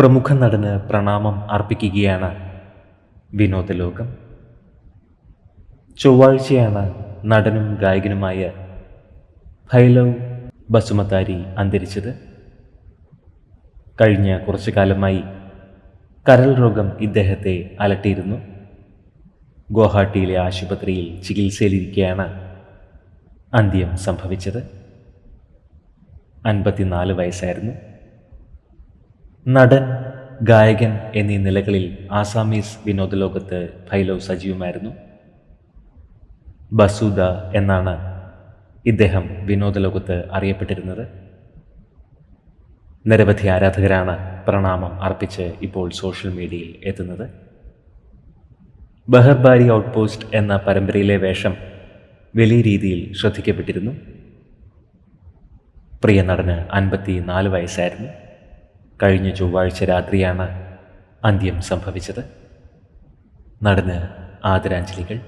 പ്രമുഖ നടന് പ്രണാമം അർപ്പിക്കുകയാണ് വിനോദലോകം ചൊവ്വാഴ്ചയാണ് നടനും ഗായകനുമായ ഭൈലവ് ബസുമതാരി അന്തരിച്ചത്. കഴിഞ്ഞ കുറച്ചു കാലമായി കരൾ രോഗം ഇദ്ദേഹത്തെ അലട്ടിയിരുന്നു. ഗുവാഹട്ടിയിലെ ആശുപത്രിയിൽ ചികിത്സയിലിരിക്കെയാണ് അന്ത്യം സംഭവിച്ചത്. അൻപത്തിനാല് വയസ്സായിരുന്നു. നടൻ ഗായകൻ എന്നീ നിലകളിൽ ആസാമീസ് വിനോദലോകത്ത് ഫൈലോ സജീവമായിരുന്നു. ബസൂദ എന്നാണ് ഇദ്ദേഹം വിനോദലോകത്ത് അറിയപ്പെട്ടിരുന്നത്. നിരവധി ആരാധകരാണ് പ്രണാമം അർപ്പിച്ച് ഇപ്പോൾ സോഷ്യൽ മീഡിയയിൽ എത്തുന്നത്. ബഹർബാരി ഔട്ട്പോസ്റ്റ് എന്ന പരമ്പരയിലെ വേഷം വലിയ രീതിയിൽ ശ്രദ്ധിക്കപ്പെട്ടിരുന്നു. പ്രിയ നടന് അൻപത്തി നാല് വയസ്സായിരുന്നു. കഴിഞ്ഞ ചൊവ്വാഴ്ച രാത്രിയാണ് അന്ത്യം സംഭവിച്ചത്. നടന്ന് ആദരാഞ്ജലികൾ